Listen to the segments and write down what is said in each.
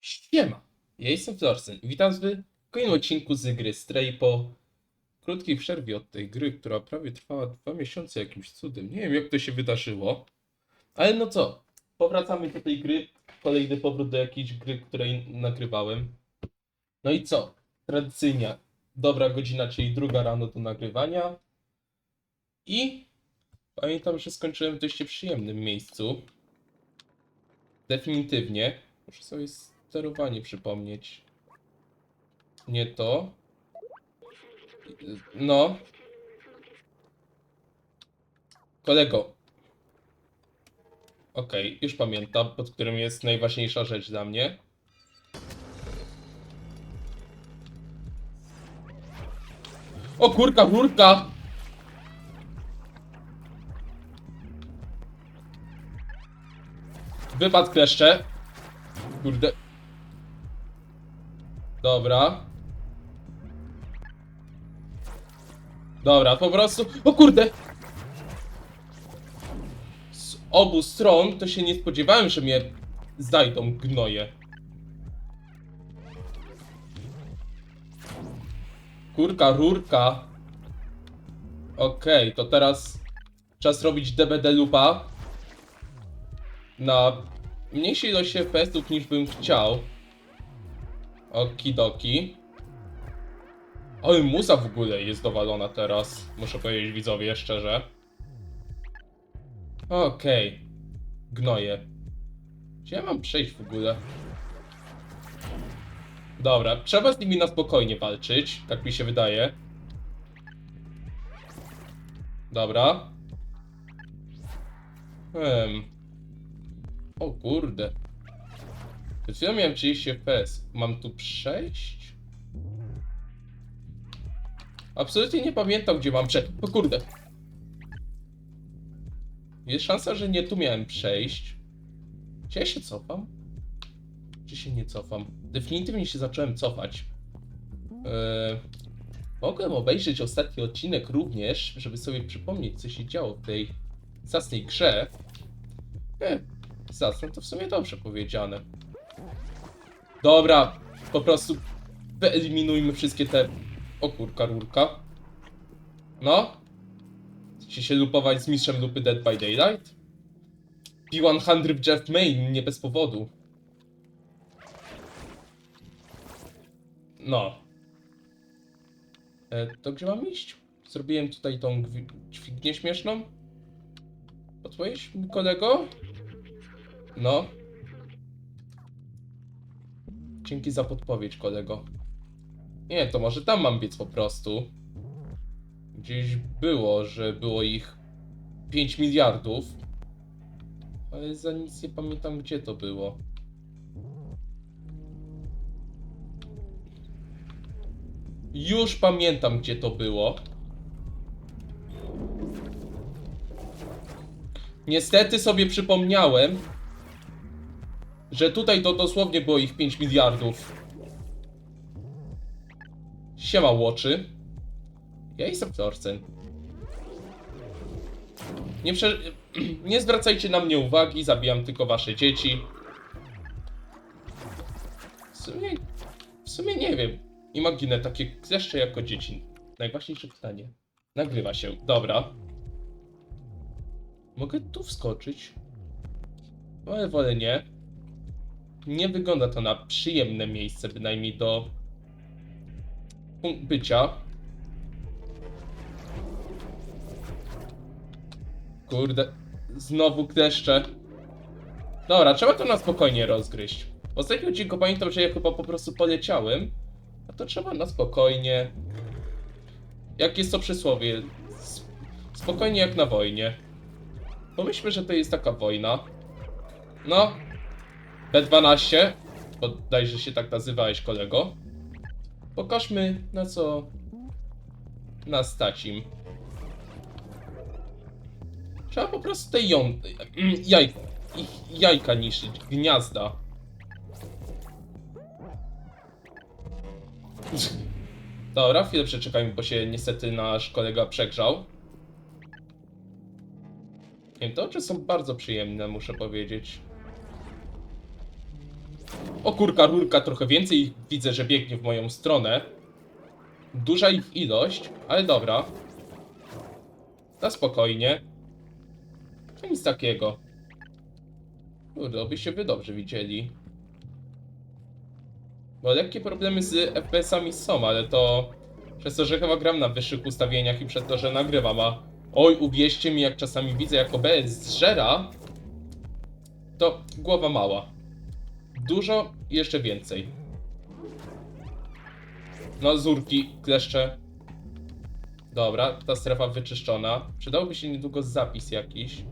Siema, ja jestem Florsen i witam w kolejnym odcinku z gry Stray po krótkiej przerwie od tej gry, która prawie trwała dwa miesiące jakimś cudem. Nie wiem jak to się wydarzyło, ale no co, powracamy do tej gry, kolejny powrót do jakiejś gry, której nagrywałem. No i co, tradycyjnie dobra godzina, czyli druga rano do nagrywania i pamiętam, że skończyłem w dość przyjemnym miejscu. Definitywnie. Muszę sobie sterowanie przypomnieć. Nie to. No. Kolego. Okej, już pamiętam, pod którym jest najważniejsza rzecz dla mnie. O kurka, kurka! Wypad kleszcze. Kurde. Dobra. Dobra, po prostu. O kurde! Z obu stron to się nie spodziewałem, że mnie znajdą gnoje. Kurka, rurka. Okej, to teraz czas robić DBD lupa na mniejszej ilości FPS-ów niż bym chciał. Okidoki. Ale muza w ogóle jest dowalona teraz. Muszę powiedzieć widzowie szczerze. Okej. Gnoje. Gdzie ja mam przejść w ogóle? Dobra, trzeba z nimi na spokojnie walczyć, tak mi się wydaje. Dobra. Hmm. O kurde. Przed chwilą miałem 30 FPS. Mam tu przejść? Absolutnie nie pamiętam, gdzie mam przejść. O kurde. Jest szansa, że nie tu miałem przejść. Czy ja się cofam? Czy się nie cofam? Definitywnie się zacząłem cofać. Eee, mogłem obejrzeć ostatni odcinek również, żeby sobie przypomnieć, co się działo w tej zacnej grze. Nie, zacne to w sumie dobrze powiedziane. Dobra, po prostu wyeliminujmy wszystkie te... O kurka, rurka. No. Chcecie się lupować z mistrzem lupy Dead by Daylight? P100 Jeff Main, nie bez powodu. No. E, to gdzie mam iść? Zrobiłem tutaj tą dźwignię śmieszną. Podpowiedź mi kolego? No. Dzięki za podpowiedź, kolego. Nie, to może tam mam biec po prostu. Gdzieś było, że było ich 5 miliardów. Ale za nic nie pamiętam, gdzie to było. Już pamiętam, gdzie to było. Niestety sobie przypomniałem, że tutaj to dosłownie było ich 5 miliardów. Siema łoczy. Ja jestem Thorsten. Nie, prze... nie zwracajcie na mnie uwagi, zabijam tylko wasze dzieci. W sumie, w sumie nie wiem. Imaginę takie kleszcze jako dzieci. Najważniejsze pytanie. Nagrywa się. Dobra. Mogę tu wskoczyć? Ale wolę nie. Nie wygląda to na przyjemne miejsce, bynajmniej do bycia. Kurde, znowu kleszcze. Dobra, trzeba to na spokojnie rozgryźć. W ostatnim odcinku pamiętam, że ja chyba po prostu poleciałem. A to trzeba na spokojnie. Jak jest to przysłowie? Spokojnie jak na wojnie. Pomyślmy, że to jest taka wojna. No. B12. Bodajże się tak nazywałeś, kolego. Pokażmy na co nas stać im. Trzeba po prostu te ją... Jaj... ich jajka niszczyć, gniazda. Dobra, chwilę przeczekajmy, bo się niestety nasz kolega przegrzał. Nie wiem, te oczy są bardzo przyjemne, muszę powiedzieć. O kurka, rurka, trochę więcej widzę, że biegnie w moją stronę. Duża ich ilość, ale dobra. Na spokojnie. To nic takiego. Kurde, obyście wy dobrze widzieli. Bo lekkie problemy z FPS-ami są, ale to przez to, że chyba gram na wyższych ustawieniach i przez to, że nagrywam, a oj, uwierzcie mi, jak czasami widzę, jak OBS zżera, to głowa mała. Dużo i jeszcze więcej. No, zurki, kleszcze. Dobra, ta strefa wyczyszczona. Przydałby się niedługo zapis jakiś.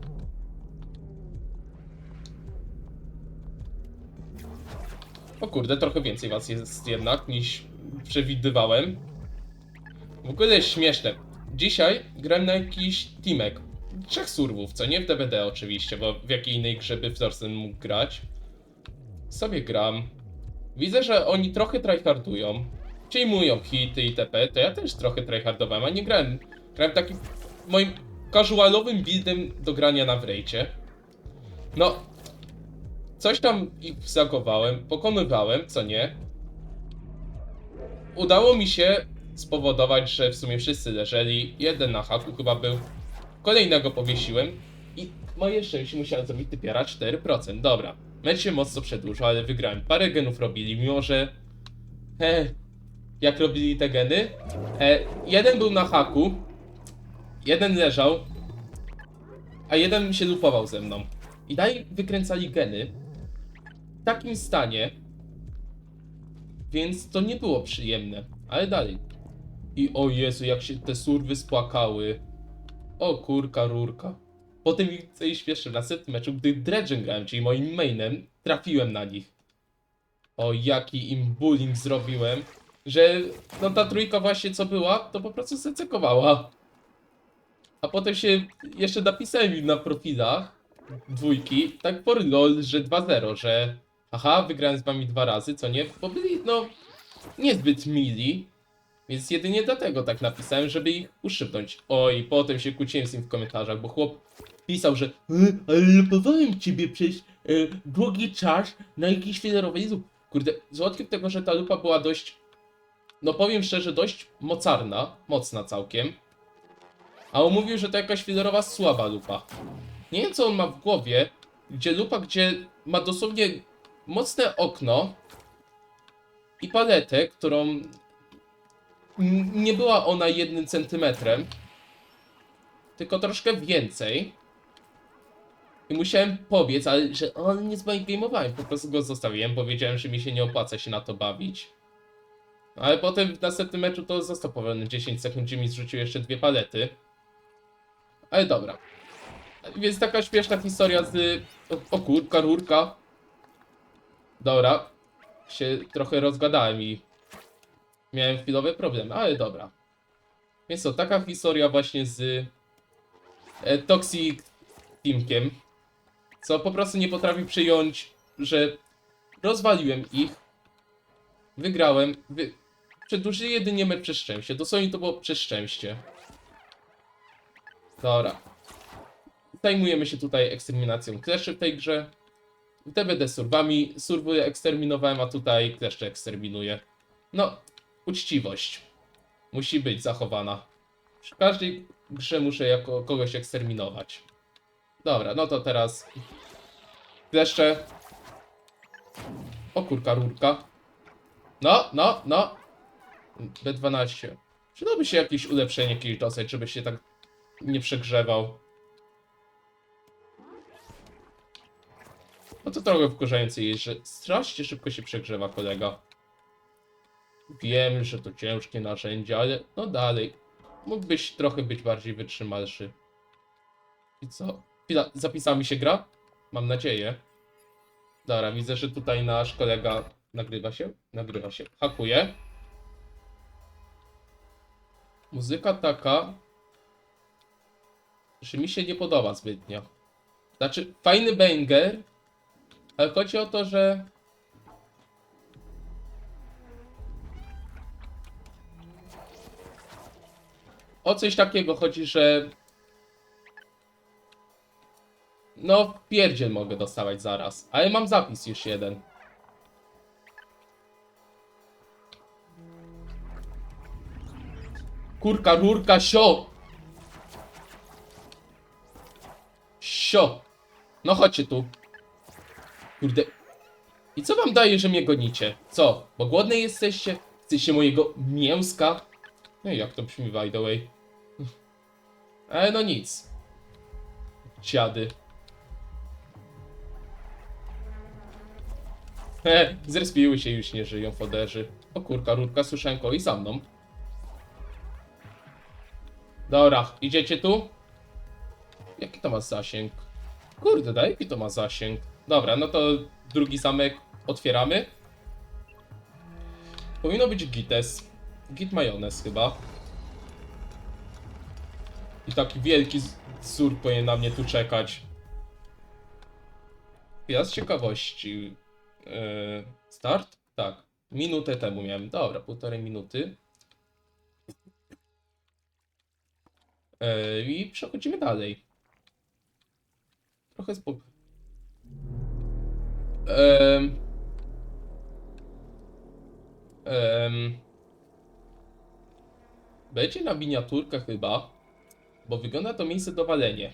O kurde, trochę więcej was jest jednak niż przewidywałem. W ogóle jest śmieszne. Dzisiaj grałem na jakiś teamek. Trzech surwów, co nie w DVD oczywiście, bo w jakiej innej grze by Thorsten mógł grać. Sobie gram. Widzę, że oni trochę tryhardują. Przejmują hity itp. To ja też trochę tryhardowałem, a nie grałem. Grałem takim moim casualowym buildem do grania na wrejcie. No, coś tam ich zagowałem, pokonywałem, co nie. Udało mi się spowodować, że w sumie wszyscy leżeli. Jeden na haku chyba był. Kolejnego powiesiłem. I moje szczęście musiałem zrobić typiara 4%. Dobra. Mecz się mocno przedłużył, ale wygrałem. Parę genów robili, mimo że... E, jak robili te geny? E, jeden był na haku. Jeden leżał. A jeden się lupował ze mną. I dalej wykręcali geny. W takim stanie. Więc to nie było przyjemne. Ale dalej. I o Jezu, jak się te surwy spłakały. O kurka, rurka. Potem więcej śpieszy na następnym meczu, gdy Dredgen grałem, czyli moim mainem, trafiłem na nich. O, jaki im bullying zrobiłem, że no ta trójka właśnie co była, to po prostu secekowała. A potem się jeszcze napisałem na profilach dwójki, tak for lol, że 2-0, że aha, wygrałem z wami dwa razy, co nie? Bo byli, no, niezbyt mili, więc jedynie dlatego tak napisałem, żeby ich uszybnąć. Oj, potem się kłóciłem z nim w komentarzach, bo chłop pisał, że e, ale lupowałem ciebie przez e, długi czas na jakiejś filerowej Jezu, Kurde, złotkiem tego, że ta lupa była dość, no powiem szczerze, dość mocarna, mocna całkiem. A on mówił, że to jakaś filerowa słaba lupa. Nie wiem co on ma w głowie, gdzie lupa, gdzie ma dosłownie mocne okno i paletę, którą nie była ona jednym centymetrem, tylko troszkę więcej. I musiałem pobiec, ale że on nie zbankgamowałem, po prostu go zostawiłem, bo wiedziałem, że mi się nie opłaca się na to bawić. Ale potem w następnym meczu to został powolny 10 sekund, gdzie mi zrzucił jeszcze dwie palety. Ale dobra. Więc taka śmieszna historia z... O, o kurka, rurka. Dobra. Się trochę rozgadałem i... Miałem chwilowe problemy, ale dobra. Więc to, taka historia właśnie z... E, Toxic Teamkiem. Co po prostu nie potrafi przyjąć, że rozwaliłem ich. Wygrałem. Wy... Przedłużyli jedynie mecz przez szczęście. Dosłownie to było przez szczęście. Dobra. Zajmujemy się tutaj eksterminacją kleszy w tej grze. TBD surwami. Surwy eksterminowałem, a tutaj kleszcze eksterminuję. No, uczciwość. Musi być zachowana. W każdej grze muszę jako kogoś eksterminować. Dobra, no to teraz kleszcze. O kurka, rurka. No, no, no. B12. Przydałoby się jakieś ulepszenie jakieś dosyć, żeby się tak nie przegrzewał. No to trochę wkurzające jest, że strasznie szybko się przegrzewa kolega. Wiem, że to ciężkie narzędzie, ale no dalej. Mógłbyś trochę być bardziej wytrzymalszy. I co? Chwila, zapisała mi się gra? Mam nadzieję. Dobra, widzę, że tutaj nasz kolega nagrywa się. Nagrywa się. Hakuje. Muzyka taka, że mi się nie podoba zbytnio. Znaczy, fajny banger, ale chodzi o to, że O coś takiego chodzi, że... No, pierdziel mogę dostawać zaraz. Ale mam zapis już jeden. Kurka, rurka, sio! Sio! No chodźcie tu. Kurde. I co wam daje, że mnie gonicie? Co? Bo głodne jesteście? Chcecie mojego mięska? No jak to brzmi by the way? Ale no nic. Dziady. He, zrespiły się już nie żyją foderzy. O kurka, rurka, słyszałem kogoś za mną. Dobra, idziecie tu? Jaki to ma zasięg? Kurde, daj, jaki to ma zasięg? Dobra, no to drugi zamek otwieramy. Powinno być gites. Git majonez chyba. I taki wielki sur powinien na mnie tu czekać. Ja z ciekawości. Yy, start? Tak. Minutę temu miałem. Dobra, półtorej minuty. Yy, I przechodzimy dalej. Trochę spok... Będzie na miniaturkach chyba, bo wygląda to miejsce do walenia.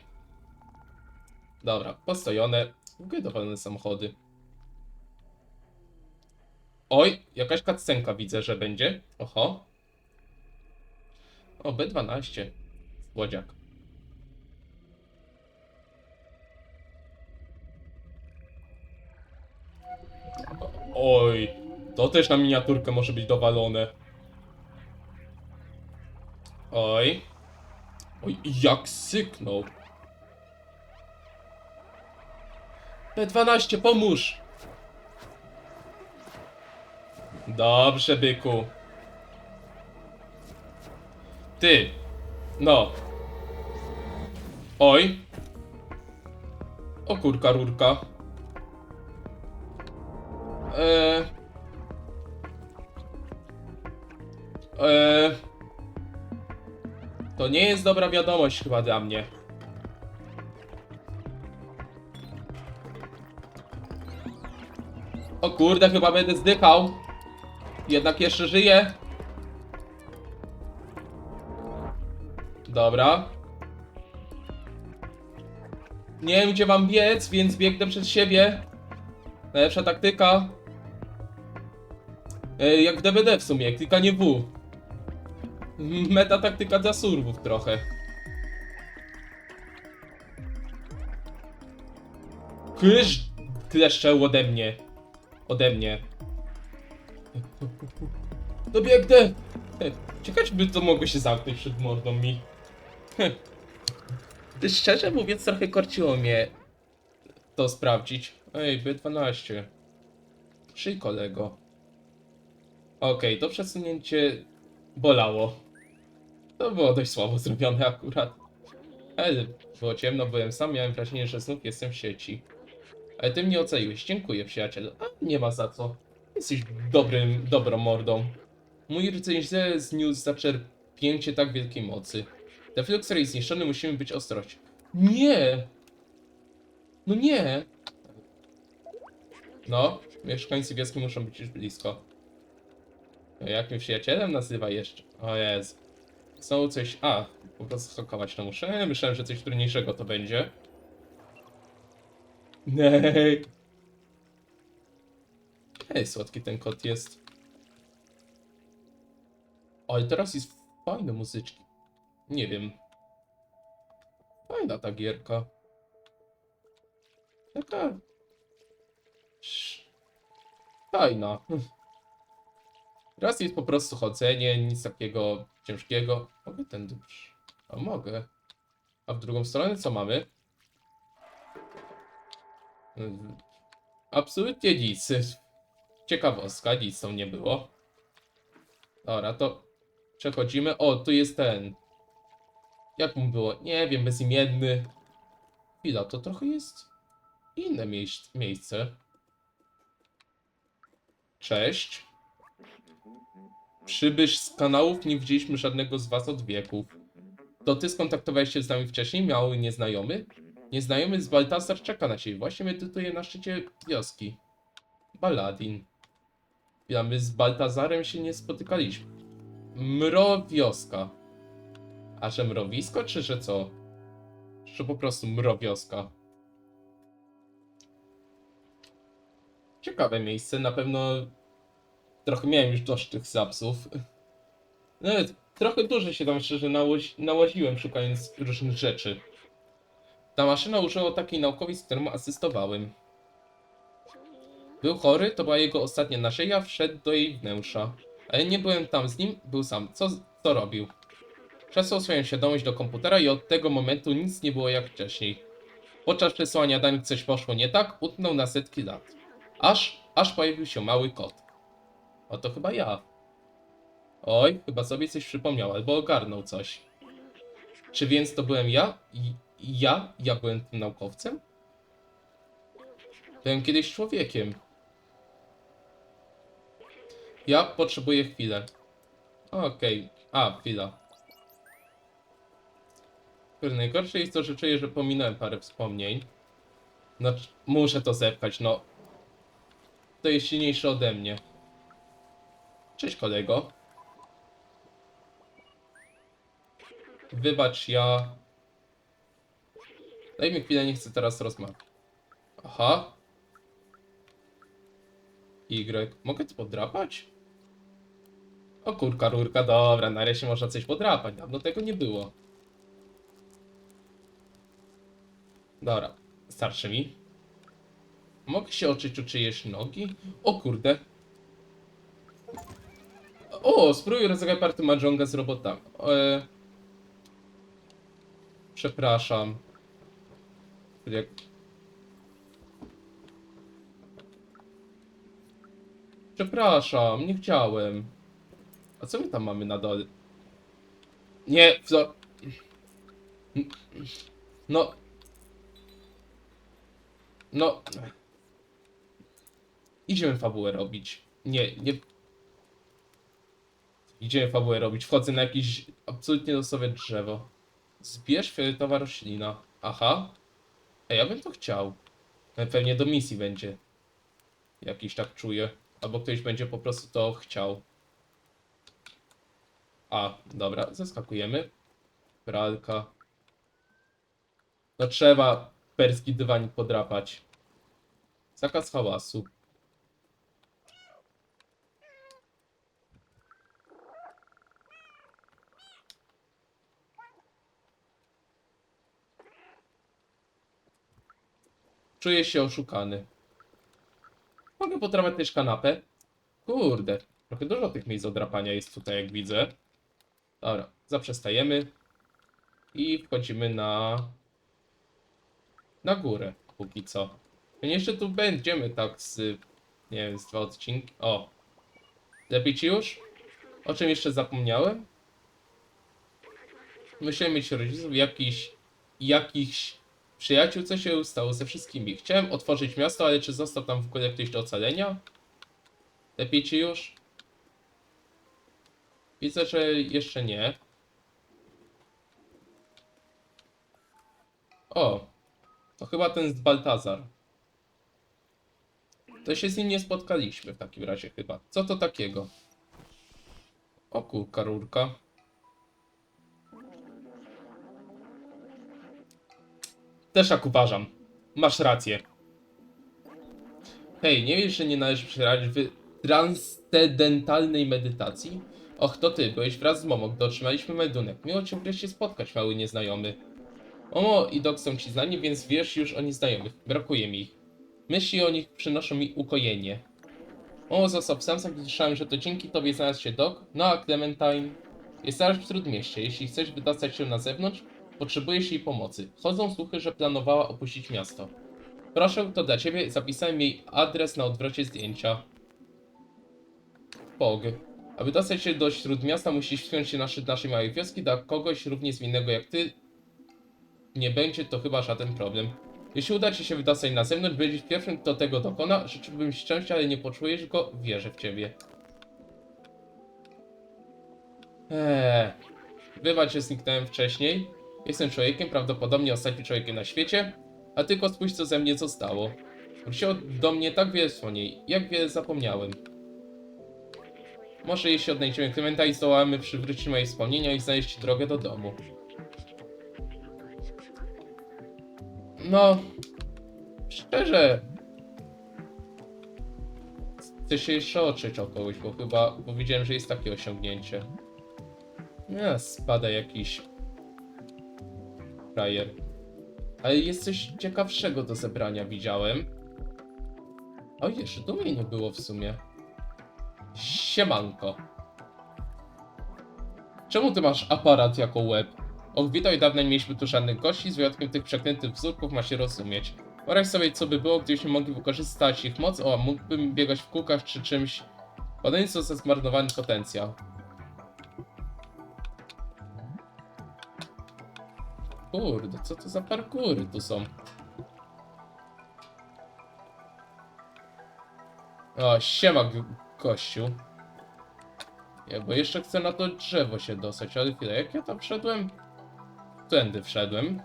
Dobra, postojone, w ogóle dowalone samochody. Oj, jakaś cutscenka widzę, że będzie. Oho. O, B12. Łodziak. Oj, to też na miniaturkę może być dowalone. Oj. Oj, jak syknął. P12, pomóż! Dobrze, byku. Ty. No. Oj. O kurka, rurka. Eee. Eee. To nie jest dobra wiadomość chyba dla mnie. O kurde, chyba będę zdychał. Jednak jeszcze żyję. Dobra. Nie wiem gdzie mam biec, więc biegnę przed siebie. Najlepsza taktyka. Jak w DVD w sumie, klikanie W. Meta taktyka dla surwów trochę. Kysz kleszczał ode mnie. Ode mnie. Dobiegnę! Ciekawe, czy by to mogło się zamknąć przed mordą mi. Szczerze mówiąc, trochę korciło mnie to sprawdzić. Ej, B12. Szyj kolego. Okej, to przesunięcie bolało. To było dość słabo zrobione akurat. Ale było ciemno, byłem sam, miałem wrażenie, że znów jestem w sieci. Ale ty mnie oceniłeś, dziękuję przyjacielu. A nie ma za co. Jesteś dobrym, dobrą mordą. Mój recenzja zniósł zaczerpnięcie tak wielkiej mocy. Deflux jest zniszczony, musimy być ostrożni. Nie! No nie! No, mieszkańcy wioski muszą być już blisko. Jak mnie przyjacielem nazywa jeszcze? O Jezu. Znowu coś... A, po prostu hakować to muszę. Myślałem, że coś trudniejszego to będzie. Nej. Ej, słodki ten kot jest. Ale teraz jest fajne muzyczki. Nie wiem. Fajna ta gierka. Taka... Fajna. Raz jest po prostu chodzenie, nic takiego ciężkiego. Mogę ten dusz. A mogę. A w drugą stronę co mamy? Mm, Absolutnie nic. Ciekawostka, nic tam nie było. Dobra, to przechodzimy. O, tu jest ten. Jak mu było? Nie wiem, bezimienny. Chwila, to trochę jest inne miejsc miejsce. Cześć. Przybysz z kanałów, nie widzieliśmy żadnego z was od wieków. To ty skontaktowałeś się z nami wcześniej? Miały nieznajomy? Nieznajomy z Baltasar czeka na ciebie. Właśnie medytuje na szczycie wioski. Baladin. Ja my z Baltazarem się nie spotykaliśmy. Mro wioska. A że mrowisko, czy że co? Czy po prostu mrowioska? Ciekawe miejsce, na pewno trochę miałem już dość tych zapsów. Nawet trochę dużo się tam szczerze nałaziłem szukając różnych rzeczy. Ta maszyna użyła takiej naukowiec, któremu asystowałem. Był chory, to była jego ostatnia nadzieja, wszedł do jej wnętrza. Ale nie byłem tam z nim, był sam. Co, co robił? Przesłał swoją świadomość do komputera i od tego momentu nic nie było jak wcześniej. Podczas przesyłania danych coś poszło nie tak, utknął na setki lat. Aż, aż pojawił się mały kot. O to chyba ja. Oj, chyba sobie coś przypomniał, albo ogarnął coś. Czy więc to byłem ja? I ja? Ja byłem tym naukowcem? Byłem kiedyś człowiekiem. Ja potrzebuję chwilę. Okej. A, chwila. Najgorsze jest to, że czuję, że pominąłem parę wspomnień. Znaczy, muszę to zepchać, no. To jest silniejsze ode mnie. Cześć kolego. Wybacz, ja... Daj mi chwilę, nie chcę teraz rozmawiać. Aha. Y. Mogę to podrapać? O kurka, rurka, dobra, nareszcie można coś podrapać. Dawno tego nie było. Dobra, starczy mi. Mogę się oczyć o czyjeś nogi? O kurde. O, spróbuj rozegrać partię Mahjonga z robotami. E... Przepraszam. Jak... Przepraszam, nie chciałem. A co my tam mamy na dole? Nie, co? No. No. Idziemy fabułę robić. Nie, nie. Idziemy fabułę robić. Wchodzę na jakieś absolutnie losowe drzewo. Zbierz fioletowa roślina. Aha. Ej, ja bym to chciał. Pewnie do misji będzie. Jakiś tak czuję. Albo ktoś będzie po prostu to chciał. A, dobra, zeskakujemy. Pralka. No trzeba perski dywanik podrapać. Zakaz hałasu. Czuję się oszukany. Mogę podrapać też kanapę? Kurde, trochę dużo tych miejsc do drapania jest tutaj, jak widzę. Dobra, zaprzestajemy. I wchodzimy na... Na górę, póki co. My jeszcze tu będziemy tak z... Nie wiem, z dwa odcinki. O! Lepiej ci już? O czym jeszcze zapomniałem? Musiałem mieć rodziców, jakiś... Jakichś przyjaciół, co się stało ze wszystkimi. Chciałem otworzyć miasto, ale czy został tam w ogóle ktoś do ocalenia? Lepiej ci już? Widzę, że jeszcze nie. O, to chyba ten z Baltazar. To się z nim nie spotkaliśmy w takim razie chyba. Co to takiego? O kurka rurka. Też tak uważam. Masz rację. Hej, nie wiesz, że nie należy przeradzić w transcendentalnej medytacji? Och, to ty, byłeś wraz z Momo, gdy otrzymaliśmy meldunek. Miło cię wreszcie spotkać, mały nieznajomy. Momo i Dok są ci znani, więc wiesz już o nieznajomych. Brakuje mi ich. Myśli o nich przynoszą mi ukojenie. Momo został w Samsung i słyszałem, że to dzięki tobie znalazł się Dok, no a Clementine jest teraz w Śródmieście. Jeśli chcesz wydostać się na zewnątrz, potrzebujesz jej pomocy. Chodzą słuchy, że planowała opuścić miasto. Proszę, to dla ciebie. Zapisałem jej adres na odwrocie zdjęcia. Pog. Aby dostać się do śródmiasta, musisz wspiąć się na szczyt naszej małej wioski dla kogoś równie zwinnego jak ty. Nie będzie to chyba żaden problem. Jeśli uda ci się wydostać na zewnątrz, będziesz pierwszym, kto tego dokona. Życzyłbym szczęścia, ale nie poczujesz go. Wierzę w ciebie. Eee. Wybacz, że zniknąłem wcześniej. Jestem człowiekiem, prawdopodobnie ostatnim człowiekiem na świecie, a tylko spójrz, co ze mnie zostało. Wróciło do mnie tak wiele wspomnień, jak wiele zapomniałem. Może jeśli odnajdziemy Klementa i zdołamy przywrócić moje wspomnienia i znaleźć drogę do domu. No, szczerze, chcę się jeszcze otrzeć o kogoś, bo chyba, bo widziałem, że jest takie osiągnięcie. Nie, spada jakiś frajer. Ale jest coś ciekawszego do zebrania, widziałem. O, jeszcze tu mnie nie było w sumie. Siemanko. Czemu ty masz aparat jako łeb? Och, witaj, dawno nie mieliśmy tu żadnych gości, z wyjątkiem tych przeklętych wzórków ma się rozumieć. Wyobraź sobie, co by było, gdybyśmy mogli wykorzystać ich moc, o, mógłbym biegać w kółkach czy czymś. Podanie co za zmarnowany potencjał. Kurde, co to za parkury tu są? O, siema, gościu. Nie, bo jeszcze chcę na to drzewo się dostać, ale chwilę, jak ja tam wszedłem? Tędy wszedłem.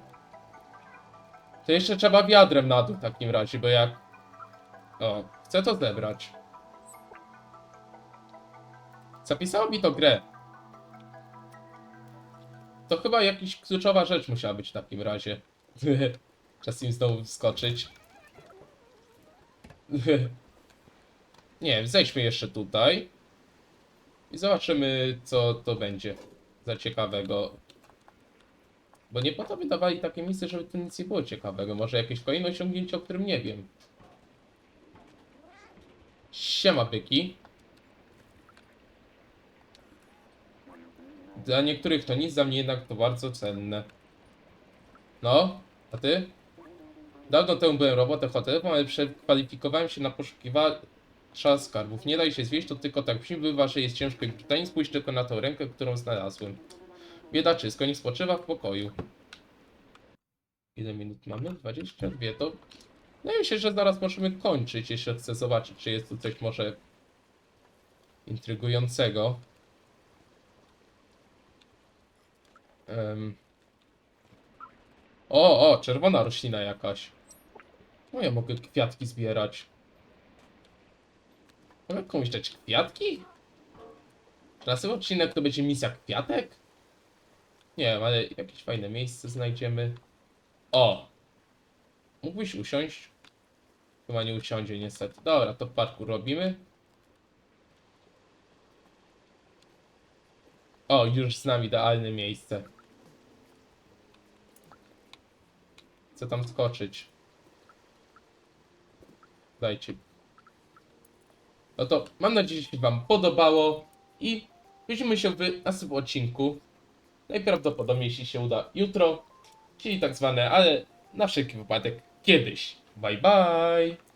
To jeszcze trzeba wiadrem na dół w takim razie, bo jak... O, chcę to zebrać. Zapisało mi to grę. To chyba jakaś kluczowa rzecz musiała być w takim razie. Czas im znowu wskoczyć. Nie, zejdźmy jeszcze tutaj. I zobaczymy, co to będzie za ciekawego. Bo nie po to wydawali takie misje, żeby tu nic nie było ciekawego. Może jakieś kolejne osiągnięcie, o którym nie wiem. Siema, byki. Dla niektórych to nic, dla mnie jednak to bardzo cenne. No, a ty? Dawno temu byłem robotem hotelową, ale przekwalifikowałem się na poszukiwacza skarbów. Nie daj się zwieść, to tylko tak brzmi, bywa, że jest ciężko i brutalnie. Spójrz tylko na tę rękę, którą znalazłem. Biedaczysko, nie spoczywa w pokoju. Ile minut mamy? 22. To mi się, że zaraz możemy kończyć, jeśli chcę zobaczyć, czy jest tu coś może intrygującego. Em. O, o, czerwona roślina jakaś. No ja mogę kwiatki zbierać. Mogę komuś dać kwiatki? Czy następny odcinek to będzie misja kwiatek? Nie wiem, ale jakieś fajne miejsce znajdziemy. O! Mógłbyś usiąść? Chyba nie usiądzie niestety. Dobra, to parku robimy. O, już znam idealne miejsce. Chcę tam skoczyć. Dajcie. No to mam nadzieję, że się Wam podobało i widzimy się w następnym odcinku. Najprawdopodobniej, jeśli się uda, jutro, czyli tak zwane, ale na wszelki wypadek kiedyś. Bye bye!